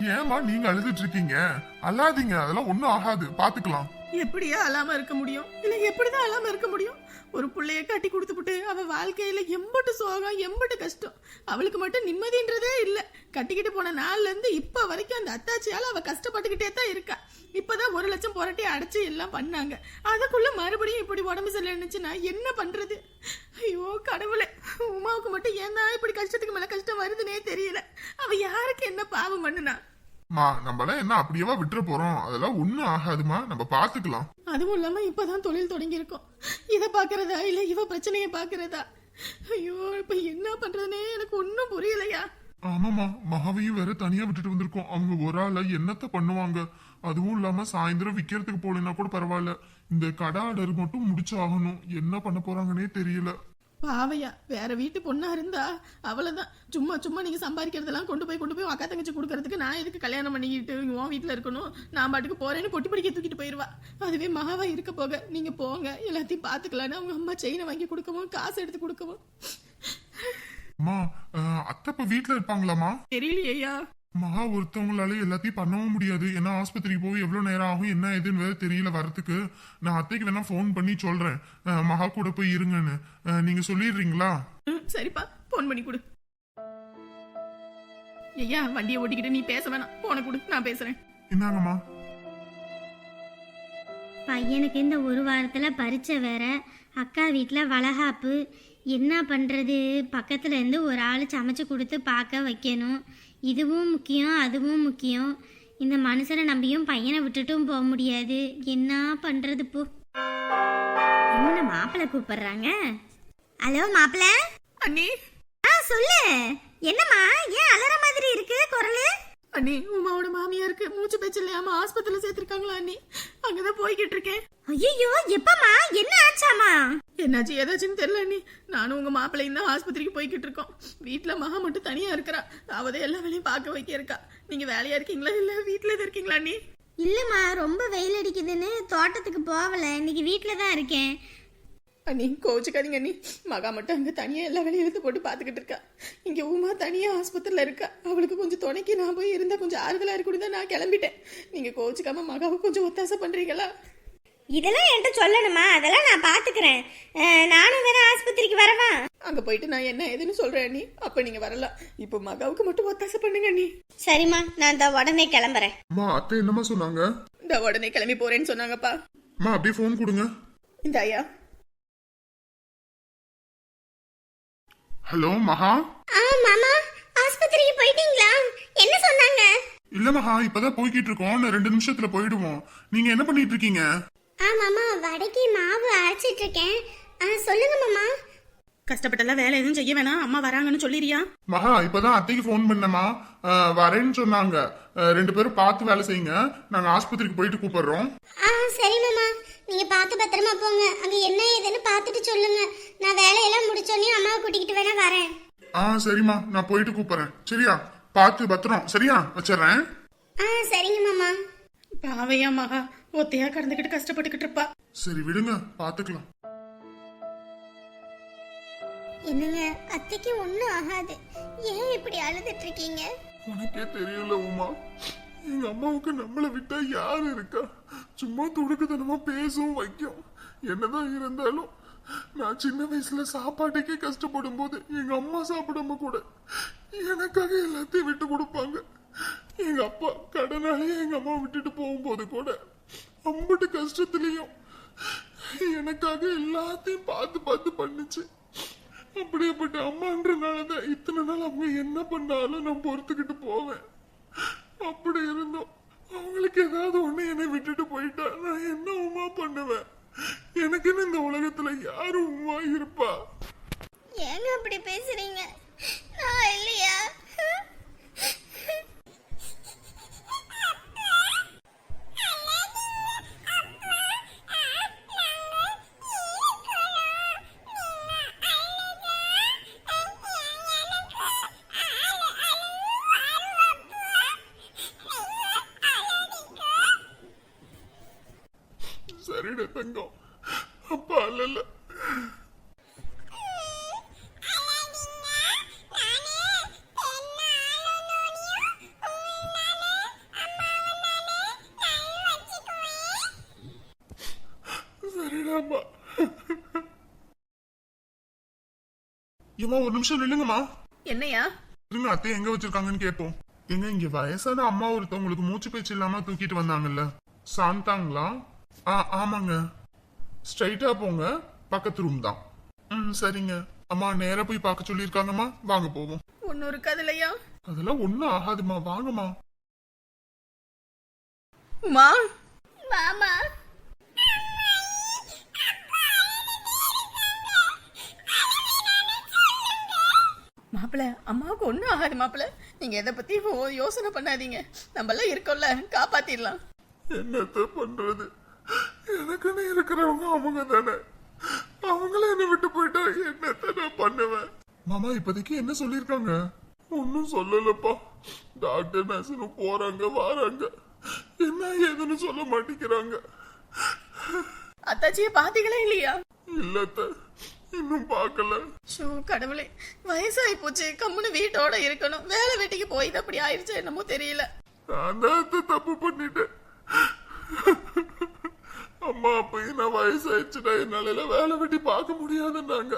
ஏமா நீங்க அழுதுட்டு இருக்கீங்க? அழாதீங்க அதெல்லாம் ஒண்ணும் ஆகாது. பாத்துக்கலாம். எப்படியா அழாம இருக்க முடியும்? இல்ல எப்படிதான் அழாம இருக்க முடியும்? ஒரு பிள்ளைய கட்டி கொடுத்துப்புட்டு அவ வாழ்க்கையில எம்பட்டு சோகம் எம்பட்டு கஷ்டம். அவளுக்கு மட்டும் நிம்மதின்றதே இல்ல. கட்டிக்கிட்டு போன நாள்ல இருந்து இப்ப வரைக்கும் அந்த அத்தாச்சியால அவ கஷ்டப்பட்டுக்கிட்டே தான் இருக்கா. இப்பதான் ஒரு லட்சம் புரட்டி அடைச்சு எல்லாம் பண்ணாங்க. அதுக்குள்ள மறுபடியும் இப்படி உடம்பு சரியில்லைன்னுச்சுன்னா என்ன பண்றது? ஐயோ கடவுளே. உமாவுக்கு மட்டும் ஏன் தான் இப்படி கஷ்டத்துக்கு மேல கஷ்டம் வருதுன்னே தெரியல. அவ யாருக்கு என்ன பாவம் பண்ணுனா? மா நம்மளாம் என்ன அப்படியேவா விட்டுற போறோம்? அதெல்லாம் ஒண்ணும் ஆகாதுமா. நம்ம பாத்துக்கலாம். அதுவும் இல்லாம இப்பதான் தொழில் தொடங்கி இருக்கோம் இத பாக்குறதா இல்ல இவ பிரச்சனைய பாக்குறதா? ஐயோ இப்ப என்ன பண்றதுனே எனக்கு ஒன்னும் புரியலையா? ஆமாமா மகாவையும் வேற தனியா விட்டுட்டு வந்திருக்கோம். அவங்க ஒரு ஆள என்னத்த பண்ணுவாங்க? அதுவும் இல்லாம சாயந்தரம் விக்கிறதுக்கு போலனா கூட பரவாயில்ல. இந்த கடை ஆர்டர் மட்டும் முடிச்சாகணும். என்ன பண்ண போறாங்கன்னே தெரியல. பாவையா வேற வீட்டு பொண்ணா இருந்தா அவ்வளவுதான் சும்மா சும்மா நீங்க சம்பாதிக்கிறதெல்லாம் கொண்டு போய் கொண்டு போய் அக்கா தங்கச்சி கொடுக்கறதுக்கு நான் எதுக்கு கல்யாணம் பண்ணிக்கிட்டு உன் வீட்டுல இருக்கணும்? நான் பாட்டுக்கு போறேன்னு பொட்டி படிக்க தூக்கிட்டு போயிருவா. அதுவே மகாவா இருக்க போக. நீங்க போங்க. எல்லாத்தையும் பாத்துக்கலான்னு அவங்க அம்மா செயினை வாங்கி கொடுக்கவும் காசு எடுத்து கொடுக்கவும். அம்மா அத்தை இப்ப வீட்டுல இருப்பாங்களாமா தெரியலையா மகா ஒருத்தவங்களால எல்லாத்தையும் பண்ணவும் முடியாது. ஏன்னா ஆஸ்பத்திரிக்கு போய் எவ்வளவு நேரம் ஆகும் என்ன ஏதுன்னு வேற தெரியல வரதுக்கு நான் அத்தைக்கு வேணா ஃபோன் பண்ணி சொல்றேன். மகா கூட போய் இருங்கன்னு. நீங்க சொல்லிடுறீங்களா? ம், சரிப்பா. போன் பண்ணி கொடு. ஐயா வண்டியை ஓட்டிக்கிட்டு நீ பேச வேணாம். போன கொடு. நான் பேசுறேன். இந்தாங்கம்மா பையனுக்கு இந்த ஒரு வாரத்தில் பரீட்சை வேற. அக்கா வீட்டில் வளகாப்பு. என்ன பண்ணுறது பக்கத்துல இருந்து ஒரு ஆள் சமைச்சு கொடுத்து பார்க்க வைக்கணும். இதுவும் முக்கியம் அதுவும் முக்கியம். இந்த மனுஷனை நம்பியும் பையனை விட்டுட்டும் போக முடியாது. என்ன பண்ணுறது போ. என்ன மாப்பிள்ளை கூப்பிடுறாங்க? ஹலோ மாப்பிள்ளை அண்ணி. ஆ சொல்லு. என்னம்மா ஏன் அலற மாதிரி இருக்கு குரலு? அண்ணி உமாவோட மாமியாருக்கு மூச்சு பேச்சு இல்லாம ஆஸ்பத்திரியில சேர்த்திருக்காங்களா அண்ணி? அங்கதான் போய்கிட்டு இருக்கேன் ஐயோ எப்பம்மா? என்ன ஆச்சாமா என்னாச்சு ஏதாச்சுன்னு தெரியல அண்ணி. நானும் உங்க மாப்பிள்ளையும் தான் ஆஸ்பத்திரிக்கு போய்கிட்டு இருக்கோம் வீட்டுல மகா மட்டும் தனியா இருக்கிறா. அவதே எல்லா வேலையும் பார்க்க வைக்க இருக்கா நீங்க வேலையா இருக்கீங்களா இல்ல வீட்டுல இருக்கீங்களா அண்ணி? இல்லம்மா ரொம்ப வெயில் அடிக்குதுன்னு தோட்டத்துக்கு போகல. இன்னைக்கு வீட்டில் தான் இருக்கேன். அண்ணி கோச்சுக்காதீங்க அண்ணி மகா மட்டும் அங்க தனியா எல்லா வேலையும் எடுத்து போட்டு பாத்துக்கிட்டு இருக்கா. இங்க உமா தனியா ஆஸ்பத்திரியில இருக்கா. அவளுக்கு கொஞ்சம் துணைக்கு நான் போய் இருந்தா கொஞ்சம் ஆறுதலா இருக்குன்னு தான் நான் கிளம்பிட்டேன். நீங்க கோச்சுக்காம மகாவுக்கு கொஞ்சம் ஒத்தாசை பண்றீங்களா? இதெல்லாம் என்கிட்ட சொல்லணுமா? அதெல்லாம் நான் பார்த்துக்கிறேன். நானும் வேற ஆஸ்பத்திரிக்கு வரவா? அங்க போயிட்டு நான் என்ன ஏதுன்னு சொல்றேன் அண்ணி அப்ப நீங்க வரலாம். இப்போ மகாவுக்கு மட்டும் ஒத்தாசை பண்ணுங்க அண்ணி சரிம்மா நான் இந்த உடனே கிளம்புறேன். அம்மா அத்தை என்னம்மா சொன்னாங்க? இந்த உடனே கிளம்பி போறேன்னு சொன்னாங்கப்பா. அம்மா அப்படியே ஃபோன் கொடுங்க. இந்த ஐயா ஹலோ மகா? ஆ மாமா ஆஸ்பத்திரிக்கு போயிட்டீங்களா? என்ன சொன்னாங்க? இல்ல மகா இப்பதான் போய்கிட்டு இருக்கோம் இன்னும் ரெண்டு நிமிஷத்துல போயிடுவோம். நீங்க என்ன பண்ணிட்டு இருக்கீங்க ஆ மாமா வடைக்கு மாவு அரைச்சிட்டு இருக்கேன் ஆ சொல்லுங்க மாமா. கஷ்டப்பட்டெல்லாம் வேலை எதுவும் செய்ய வேணாம். அம்மா வராங்கன்னு சொல்லிடுறியா? மகா இப்பதான் அத்தைக்கு ஃபோன் பண்ணமா வரேன்னு சொன்னாங்க. அஹ், ரெண்டு பேரும் பார்த்து வேலை செய்யுங்க. நாங்க ஆஸ்பத்திரிக்கு போயிட்டு கூப்பிடுறோம். ஆ சரி மாமா. நீங்க பார்த்து பத்திரமா போங்க. அங்க என்ன ஏதுன்னு பார்த்துட்டு சொல்லுங்க. நான் வேலையெல்லாம் முடிச்சோடனே அம்மாவை கூட்டிக்கிட்டு வேணா வரேன். ஆ சரிம்மா. நான் போயிட்டு கூப்பிடுறேன். சரியா? பார்த்து பத்திரம். சரியா? வச்சிடுறேன். ஆ சரிங்க மாமா. பாவையா மகா. ஒத்தையா கடந்துகிட்டு கஷ்டப்பட்டுக்கிட்டு இருப்பா. சரி விடுங்க. பாத்துக்கலாம் என்னங்க அத்தைக்கு ஒன்றும் ஆகாது. ஏன் இப்படி அழுதுட்டு இருக்கீங்க? உனக்கே தெரியல உமா. எங்க அம்மாவுக்கு நம்மளை விட்டா யாரு இருக்கா? சும்மா துடுக்குத்தனமா பேசவும் வைக்கும். என்னதான் இருந்தாலும் நான் சின்ன வயசுல சாப்பாட்டுக்கே கஷ்டப்படும் போது எங்க அம்மா சாப்பிடாம கூட எனக்காக எல்லாத்தையும் விட்டு கொடுப்பாங்க. எங்க அப்பா கடனாலேயே எங்க அம்மா விட்டுட்டு போகும்போது கூட அம்பட்டு கஷ்டத்துலயும் எனக்காக எல்லாத்தையும் பார்த்து பார்த்து பண்ணுச்சு. அப்படியேப்பட்ட அம்மான்றனாலதான் இத்தனை நாள் அவங்க என்ன பண்ணாலும் நான் பொறுத்துக்கிட்டு போவேன். அப்படி இருந்தோம். அவங்களுக்கு ஏதாவது ஒண்ணு என்னை விட்டுட்டு போயிட்டா நான் என்ன உமா பண்ணுவேன்? எனக்குன்னு இந்த உலகத்துல யாரு உமா இருப்பா? ஏங்க அப்படி பேசுறீங்க? தங்கம் அப்பா அல்ல ஒரு நிமிஷம் நில்லுங்கம்மா. என்னையா? இருங்க அத்தை எங்க வச்சிருக்காங்கன்னு கேட்போம். எங்க இங்க வயசான அம்மா ஒருத்தவங்களுக்கு மூச்சு பேச்சு இல்லாம தூக்கிட்டு வந்தாங்கல்ல. சாந்தாங்களா? ஆ ஆமாங்க. ஸ்ட்ரைட்டா போங்க. பக்கத்து ரூம் தான். ம் சரிங்க. அம்மா நேரா போய் பார்க்க சொல்லியிருக்காங்கம்மா. வாங்க போவோம். ஒன்னும் இருக்காதுல்லையா அதெல்லாம் ஒண்ணும் ஆகாதும்மா. வாங்கம்மா. உமா மாமா. மாப்பிள அம்மாவுக்கு ஒன்றும் ஆகாது மாப்பிள. நீங்க எதை பத்தி யோசனை பண்ணாதீங்க. நம்மளாம் இருக்கோம்ல. காப்பாத்திடலாம். என்னத்த பண்றது? எனக்குன்னு இருக்கிறவங்க அவங்க தானே. அவங்கள என்ன விட்டு போயிட்டா என்னத்த நான் பண்ணுவேன்? மாமா இப்போதைக்கு என்ன சொல்லிருக்காங்க ஒன்னும் சொல்லலப்பா. டாக்டர் நர்ஸனும் போறாங்க வராங்க. என்ன ஏதுன்னு சொல்ல மாட்டேங்கிறாங்க. அத்தாச்சியை பாத்தீங்களா இல்லையா? இல்லத்த இன்னும் பார்க்கல. ஷோ கடவுளே. வயசாகி போச்சு. கம்முன்னு வீட்டோட இருக்கணும். வேலை வெட்டிக்கு போய் அப்படி ஆயிடுச்சு என்னமோ தெரியல. நான் தான் அத்தை தப்பு பண்ணிட்டேன். அம்மா அப்ப என்ன வயசாயிடுச்சுடா? என்னால எல்லாம் வேலை வெட்டி பார்க்க முடியாதுன்னாங்க.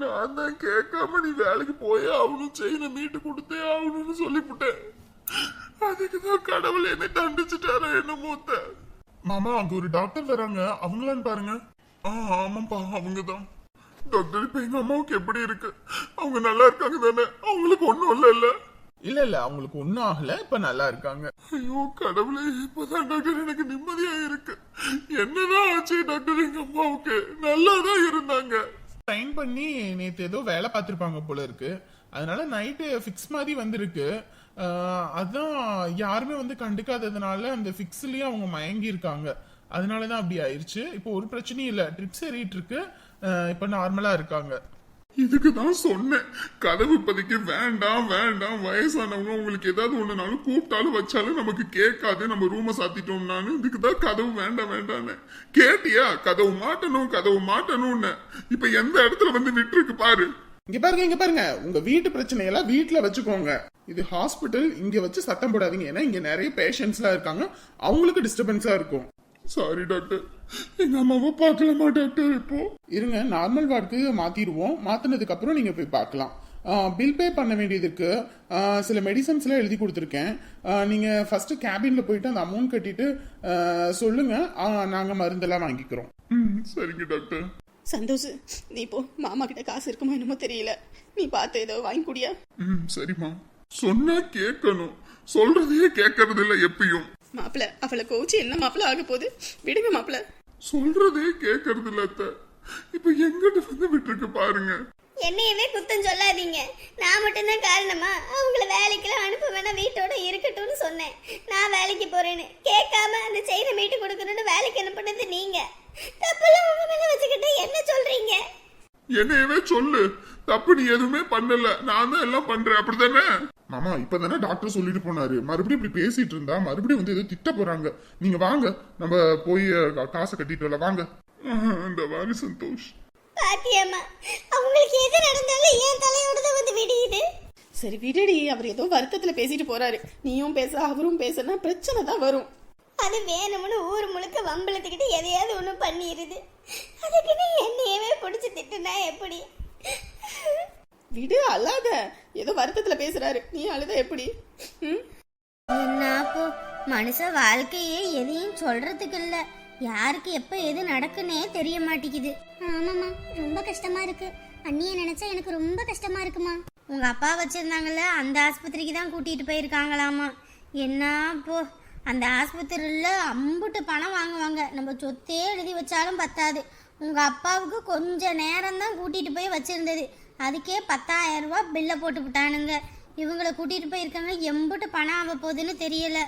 நான் தான் கேட்காம நீ வேலைக்கு போயே ஆகணும் செயினை மீட்டு கொடுத்தே ஆகணும்னு சொல்லிவிட்டேன். அதுக்கு தான் கடவுள் என்னை தண்டிச்சுட்டாரா என்ன மூத்த மாமா அங்க ஒரு டாக்டர் வராங்க. அவங்களான்னு பாருங்க. ஆ ஆமாப்பா அவங்க தான் டாக்டர் இப்ப எங்க அம்மாவுக்கு எப்படி இருக்கு? அவங்க நல்லா இருக்காங்க தானே அவங்களுக்கு ஒன்றும் இல்லை இல்லை இல்ல அவங்களுக்கு ஒன்னும் ஆகல இப்ப நல்லா இருக்காங்க. ஐயோ கடவுளே இப்பதான் டாக்டர் எனக்கு நிம்மதியா இருக்கு. என்னதான் ஆச்சு டாக்டர் எங்க அம்மாவுக்கு? நல்லா தான் இருந்தாங்க. ட்ரைன் பண்ணி நேத்து ஏதோ வேலை பார்த்திருப்பாங்க போல இருக்கு. அதனால நைட்டு ஃபிக்ஸ் மாதிரி வந்திருக்கு. அதான் யாருமே வந்து கண்டுக்காததுனால அந்த ஃபிக்ஸ்லயே அவங்க மயங்கி இருக்காங்க அதனால தான் அப்படி ஆயிருச்சு. இப்போ ஒரு பிரச்சனையும் இல்ல. ட்ரிப்ஸ் ஏறிட்டு இருக்கு. இப்போ நார்மலா இருக்காங்க. இதுக்கு தான் சொன்னேன். கதவு இப்போதைக்கு வேண்டாம் வேண்டாம். வயசானவங்க உங்களுக்கு ஏதாவது ஒண்ணுனாலும் கூப்பிட்டாலும் வச்சாலும் நமக்கு கேட்காது. நம்ம ரூமை சாத்திட்டோம்னாலும் இதுக்கு தான் கதவு வேண்டாம் வேண்டான்னு கேட்டியா? கதவு மாட்டணும் கதவு மாட்டணும்னு. இப்ப எந்த இடத்துல வந்து விட்டுருக்கு பாரு. இங்க பாருங்க இங்க பாருங்க. உங்க வீட்டு பிரச்சனையெல்லாம் வீட்டுல வச்சுக்கோங்க. இது ஹாஸ்பிட்டல் இங்க வச்சு சத்தம் போடாதீங்க. ஏன்னா இங்க நிறைய பேஷண்ட்ஸ்லாம் இருக்காங்க. அவங்களுக்கு டிஸ்டர்பன்ஸா இருக்கும். சாரி டாக்டர் எங்க அம்மாவை பார்க்கலாமா டாக்டர் இப்போ. இருங்க நார்மல் வார்டுக்கு மாத்திடுவோம். மாத்தினதுக்கு அப்புறம் நீங்க போய் பார்க்கலாம். பில் பே பண்ண வேண்டியது இருக்கு. ஆ, சில மெடிசன்ஸ்லாம் எழுதி கொடுத்துருக்கேன். ஆ, நீங்க ஃபர்ஸ்ட் கேபின்ல போயிட்டு அந்த அமௌண்ட் கட்டிட்டு ஆ, சொல்லுங்க. ஆ, நாங்க மருந்தெல்லாம் வாங்கிக்கிறோம். ம் சரிங்க டாக்டர் சந்தோஷ் நீ போ மாமா கிட்ட காசு இருக்குமோ என்னமோ தெரியல. நீ பார்த்து ஏதோ வாங்கி குடியா? ம் சரிம்மா. சொன்னா கேட்கணும். சொல்றதையே கேட்கறது இல்ல எப்பயும். மாப்பிள அவளை கோச்சு என்ன மாப்பிள ஆக போகுது? விடுங்க மாப்பிள. சொல்றதே கேட்கறது இல்ல அத்தை. இப்ப எங்கிட்ட வந்து விட்டுருக்கு பாருங்க. என்னையவே குத்தம் சொல்லாதீங்க. நான் மட்டும்தான் காரணமா? அவங்கள வேலைக்கெல்லாம் அனுப்ப வேணாம் வீட்டோட இருக்கட்டும்னு சொன்னேன். நான் வேலைக்கு போறேன்னு. கேட்காம அந்த செயினை மீட்டு கொடுக்கணும்னு வேலைக்கு அனுப்புனது நீங்க. தப்பெல்லாம் உங்க மேல வச்சுக்கிட்டு என்ன சொல்றீங்க? என்னையவே சொல்லு. தப்பு நீ எதுவுமே பண்ணல. நான் தான் எல்லாம் பண்றேன். அப்படித்தானே? மாமா இப்பதானே டாக்டர் சொல்லிட்டு போனாரு. மறுபடியும் இப்படி பேசிட்டு இருந்தா மறுபடியும் வந்து ஏதோ திட்ட போறாங்க. நீங்க வாங்க. நம்ம போய் காசை கட்டிட்டு வரலாம். வாங்க. இந்த வாரி சந்தோஷ். பாத்தியம்மா அவங்களுக்கு எது நடந்தாலும் என் தலையோட தான் வந்து விடியுது. சரி விடுடி. அவர் ஏதோ வருத்தத்துல பேசிட்டு போறாரு. நீயும் பேச அவரும் பேசுனா பிரச்சனை தான் வரும். அது வேணும்னு ஊர் முழுக்க வம்பளத்துக்கிட்டு எதையாவது ஒண்ணு பண்ணிடுது அதுக்குன்னு என்னையவே பிடிச்சி திட்டுனா எப்படி? விடு அல்லாத ஏதோ வருத்தத்துல பேசுறாரு. நீ அழுத எப்படி? ம்? என்ன போ மனுஷ வாழ்க்கையே எதையும் சொல்றதுக்கு இல்ல. யாருக்கு எப்ப எது நடக்குன்னே தெரிய மாட்டேங்குது. ஆமாம்மா ரொம்ப கஷ்டமா இருக்கு. அண்ணியை நினைச்சா எனக்கு ரொம்ப கஷ்டமா இருக்குமா உங்க அப்பா வச்சிருந்தாங்கல்ல அந்த ஆஸ்பத்திரிக்கு தான் கூட்டிட்டு போயிருக்காங்களாமா. என்ன போ அந்த ஆஸ்பத்திரியில் அம்புட்டு பணம் வாங்குவாங்க. நம்ம சொத்தே எழுதி வச்சாலும் பத்தாது. உங்கள் அப்பாவுக்கு கொஞ்சம் நேரம் தான் போய் வச்சுருந்தது. அதுக்கே பத்தாயிரம் பில்லை போட்டு விட்டானுங்க. இவங்களை கூட்டிகிட்டு போயிருக்காங்க எம்புட்டு பணம் ஆக போகுதுன்னு தெரியல.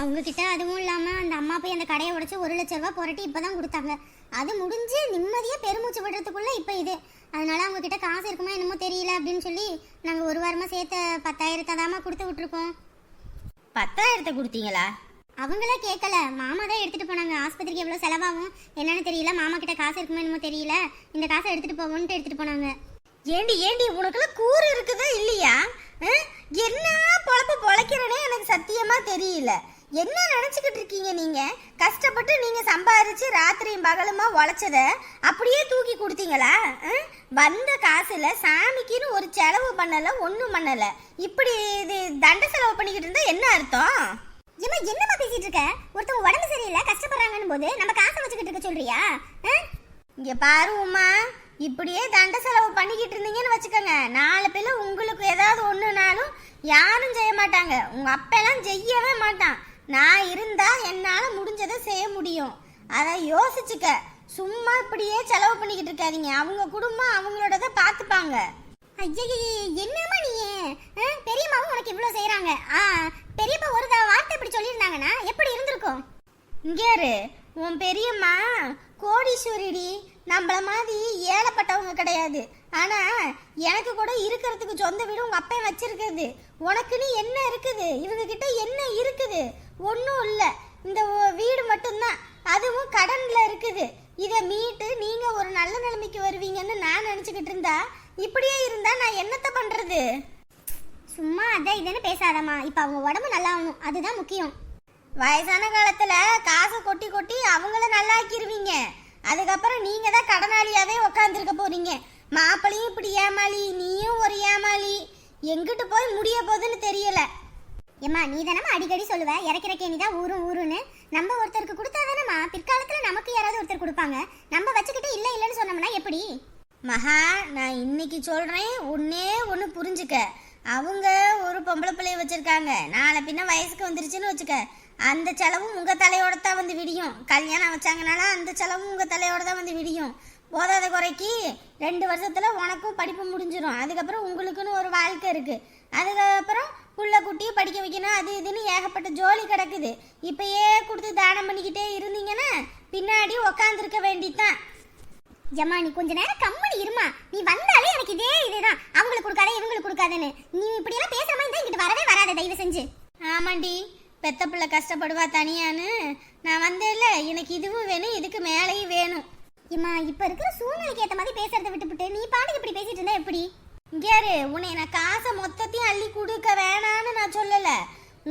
அவங்கக்கிட்ட அதுவும் இல்லாமல் அந்த அம்மா போய் அந்த கடையை உடச்சி ஒரு லட்ச ரூபா புரட்டி இப்பதான் கொடுத்தாங்க. அது முடிஞ்சு நிம்மதியாக பெருமூச்சு விடுறதுக்குள்ளே இப்போ இது. அதனால் அவங்கக்கிட்ட காசு இருக்குமா என்னமோ தெரியல அப்படின்னு சொல்லி நாங்கள் ஒரு வாரமாக சேர்த்த பத்தாயிரத்தை தாமா கொடுத்து விட்ருக்கோம் பத்தாயிரத்தை கொடுத்தீங்களா? அவங்களே கேட்கல மாமா தான் எடுத்துட்டு போனாங்க. ஆஸ்பத்திரிக்கு எவ்வளோ செலவாகும்? என்னன்னு தெரியல. மாமா கிட்ட காசு இருக்குமா என்னமோ தெரியல. இந்த காசை எடுத்துட்டு போவோன்ட்டு எடுத்துட்டு போனாங்க. ஏண்டி ஏண்டி உனக்குலாம் கூறு இருக்குதா இல்லையா? என்ன பொழப்பு பொழைக்கிறனே எனக்கு சத்தியமா தெரியல. என்ன நினைச்சுக்கிட்டு இருக்கீங்க நீங்க? கஷ்டப்பட்டு நீங்க சம்பாரிச்சு ராத்திரியும் பகலுமா உழைச்சத அப்படியே தூக்கி கொடுத்தீங்களா? வந்த காசுல சாமிக்குன்னு ஒரு செலவு பண்ணல ஒண்ணும் பண்ணல. இப்படி இது தண்ட செலவு பண்ணிக்கிட்டு இருந்தா என்ன அர்த்தம்? ஏமா என்னமா பேசிட்டு இருக்க? ஒருத்தவங்க உடம்பு சரியில்லை கஷ்டப்படுறாங்கன்னு போது நம்ம காசை வச்சுக்கிட்டு இருக்க சொல்றியா? இங்க பாரு உமா இப்படியே தண்ட செலவு பண்ணிக்கிட்டு இருந்தீங்கன்னு வச்சுக்கோங்க. நாலு பேர் உங்களுக்கு ஏதாவது ஒண்ணுனாலும் யாரும் செய்ய மாட்டாங்க. உங்க அப்பெல்லாம் செய்யவே மாட்டான். நான் இருந்தா என்னால முடிஞ்சதை செய்ய முடியும். அதை யோசிச்சுக்க. சும்மா இப்படியே செலவு பண்ணிக்கிட்டு இருக்காதீங்க. அவங்க குடும்பம் அவங்களோடத பார்த்துப்பாங்க. ஐயையே, என்னம்மா நீ பெரியம்மாவும் உனக்கு இவ்வளோ செய்கிறாங்க ஆ பெரியப்பா ஒரு தடவை வார்த்தை இப்படி இங்கேரு உன் பெரியம்மா கோடீஸ்வரிடி நம்மள மாதிரி ஏழப்பட்டவங்க கிடையாது. ஆனா எனக்கு கூட இருக்கிறதுக்கு சொந்த வீடு உங்க அப்பன் வச்சிருக்கிறது உனக்குன்னு என்ன இருக்குது? இவங்க கிட்ட என்ன இருக்குது? ஒன்றும் இல்லை. இந்த வீடு மட்டும்தான். அதுவும் கடன்ல இருக்குது. இதை மீட்டு நீங்க ஒரு நல்ல நிலைமைக்கு வருவீங்கன்னு நான் நினச்சிக்கிட்டு இருந்தா இப்படியே இருந்தா நான் என்னத்தை பண்றது? சும்மா அதான் இதுன்னு பேசாதம்மா. இப்போ அவங்க உடம்பு நல்லா ஆகணும் அதுதான் முக்கியம். வயசான காலத்துல காசை கொட்டி கொட்டி அவங்கள நல்லாக்கிடுவீங்க அதுக்கப்புறம் நீங்க தான் கடனாளியாவே உக்காந்துருக்க போறீங்க. மாப்பிளையும் இப்படி ஏமாளி நீயும் ஒரு ஏமாளி. எங்கிட்டு போய் முடிய போகுதுன்னு தெரியல. ஏம்மா நீ தானம்மா அடிக்கடி சொல்லுவ? இறக்கிறக்கே நீ தான் ஊரும் ஊருன்னு. நம்ம ஒருத்தருக்கு கொடுத்தா தானேம்மா? பிற்காலத்தில் நமக்கு யாராவது ஒருத்தர் கொடுப்பாங்க. நம்ம வச்சுக்கிட்டு இல்லை இல்லைன்னு சொன்னோம்னா எப்படி? மகா நான் இன்னைக்கு சொல்றேன் ஒன்னே ஒன்று புரிஞ்சுக்க. அவங்க ஒரு பொம்பளை பிள்ளைய வச்சிருக்காங்க. நாளை பின்ன வயசுக்கு வந்துருச்சுன்னு வச்சுக்க. அந்த செலவும் உங்கள் தலையோட தான் வந்து விடியும். கல்யாணம் வச்சாங்கனால அந்த செலவும் உங்கள் தலையோட தான் வந்து விடியும். போதாத குறைக்கு ரெண்டு வருஷத்தில் உனக்கும் படிப்பு முடிஞ்சிடும் அதுக்கப்புறம் உங்களுக்குன்னு ஒரு வாழ்க்கை இருக்குது அதுக்கப்புறம் புள்ள குட்டியை படிக்க வைக்கணும் அது இதுன்னு ஏகப்பட்ட ஜோலி கிடக்குது. இப்பயே கொடுத்து தானம் பண்ணிக்கிட்டே இருந்தீங்கன்னா பின்னாடி உக்காந்துருக்க வேண்டித்தான் ஏம்மா நீ கொஞ்ச நேரம் கம்மனி இருமா. நீ வந்தாலே எனக்கு இதே இதுதான். அவங்களுக்கு கொடுக்காத இவங்களுக்கு கொடுக்காதேன்னு. நீ இப்படியெல்லாம் பேசுற மாதிரி தான் இங்கிட்டு வரவே வராத தயவு செஞ்சு. ஆமாண்டி. பெத்த பிள்ளை கஷ்டப்படுவா தனியான்னு? நான் வந்தேன்ல எனக்கு இதுவும் வேணும் இதுக்கு மேலேயும் வேணும். இம்மா இப்போ இருக்கிற சூழ்நிலைக்கு ஏற்ற மாதிரி பேசுறத விட்டுவிட்டு நீ பாட்டுக்கு இப்படி பேசிட்டு இருந்தா எப்படி? இங்கேரு உன்னை நான் காசை மொத்தத்தையும் அள்ளி கொடுக்க வேணான்னு நான் சொல்லலை.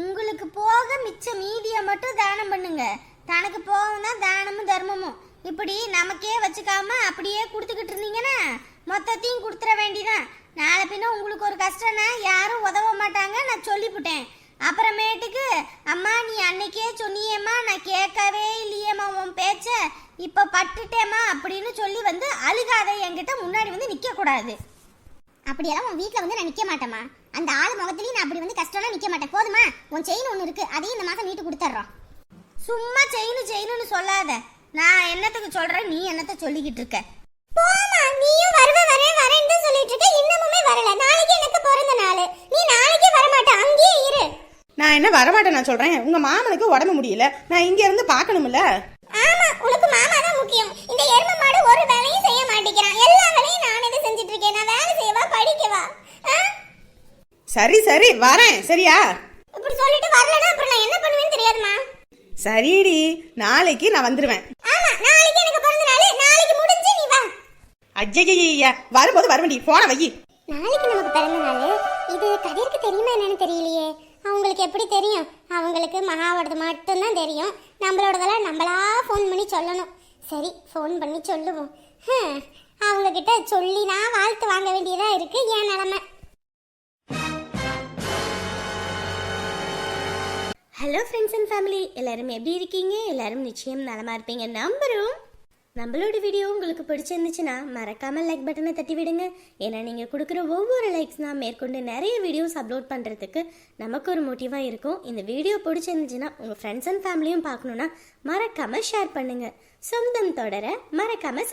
உங்களுக்கு போக மிச்ச மீதியை மட்டும் தானம் பண்ணுங்க. தனக்கு போகும் தான் தானமும் தர்மமும். இப்படி நமக்கே வச்சுக்காம அப்படியே கொடுத்துக்கிட்டு இருந்தீங்கன்னா மொத்தத்தையும் கொடுத்துட வேண்டிதான். நாளை பின்ன உங்களுக்கு ஒரு கஷ்டம்னா யாரும் உதவ மாட்டாங்க நான் சொல்லிவிட்டேன் அப்புறமேட்டுக்கு அம்மா நீ அன்னைக்கே சொன்னியேம்மா நான் கேட்கவே இல்லையேம்மா உன் பேச்ச. இப்போ பட்டுட்டேம்மா அப்படின்னு சொல்லி வந்து அழுகாத என்கிட்ட முன்னாடி வந்து நிற்கக்கூடாது அப்படியெல்லாம் உன் வீட்டில் வந்து நான் நிற்க மாட்டேம்மா. அந்த ஆள் முகத்துலேயும் நான் அப்படி வந்து கஷ்டம்லாம் நிற்க மாட்டேன். போதுமா உன் செயின் ஒன்று இருக்கு. அதையும் இந்த மாதம் நீட்டு கொடுத்துட்றோம் சும்மா செயினு செயினுன்னு சொல்லாத. நான் என்னத்துக்கு சொல்றேன்? நீ என்னத்த சொல்லிக்கிட்டு இருக்க? போமா நீயும் வருவ வரேன் வரேன்னு சொல்லிட்டு இருக்க. இன்னமுமே வரல. நாளைக்கு எனக்கு பிறந்த நாள் நீ நாளைக்கே வர மாட்ட அங்கேயே இரு. நான் என்ன வரமாட்டேன் நான் சொல்றேன். உங்க மாமனுக்கு உடம்பு முடியல. நான் இங்க இருந்து பார்க்கணும்ல? ஆமா உனக்கு மாமா தான் முக்கியம். இந்த எரும மாடு ஒரு வேலையும் செய்ய மாட்டேங்கிறான். எல்லா வேலையும் நான் இதை செஞ்சுட்டு இருக்கேன். நான் வேலை செய்யவா படிக்கவா? சரி சரி வரேன். சரியா? இப்படி சொல்லிட்டு வரலன்னா அப்புறம் நான் என்ன பண்ணுவேன்னு தெரியாதுமா சரிடி. நாளைக்கு நான் வந்துருவேன். ஆமா நாளைக்கு எனக்கு பிறந்த நாள். நாளைக்கு முடிஞ்சு நீ வா. வரும்போது வரவேண்டி போன வை. நாளைக்கு நமக்கு பிறந்த நாள். இது கதிருக்கு தெரியுமா என்னன்னு தெரியலையே. அவங்களுக்கு எப்படி தெரியும்? அவங்களுக்கு மகாவோடது மட்டும்தான் தெரியும். நம்மளோடதெல்லாம் நம்மளா ஃபோன் பண்ணி சொல்லணும். சரி ஃபோன் பண்ணி சொல்லுவோம். அவங்கக்கிட்ட சொல்லி நான் வாழ்த்து வாங்க வேண்டியதாக இருக்குது என் நிலமை. ஹலோ ஃப்ரெண்ட்ஸ் அண்ட் ஃபேமிலி எல்லாரும் எப்படி இருக்கீங்க? எல்லாரும் நிச்சயம் நலமாக இருப்பீங்க. நம்புறோம். நம்மளோட வீடியோ உங்களுக்கு பிடிச்சிருந்துச்சுன்னா மறக்காம லைக் பட்டனை தட்டி விடுங்க. ஏன்னா நீங்கள் கொடுக்குற ஒவ்வொரு லைக்ஸ் நான் மேற்கொண்டு நிறைய வீடியோஸ் அப்லோட் பண்ணுறதுக்கு நமக்கு ஒரு மோட்டிவாக இருக்கும். இந்த வீடியோ பிடிச்சிருந்துச்சுன்னா உங்கள் ஃப்ரெண்ட்ஸ் அண்ட் ஃபேமிலியும் பார்க்கணுன்னா மறக்காமல் ஷேர் பண்ணுங்கள் சொந்தம் தொடர மறக்காம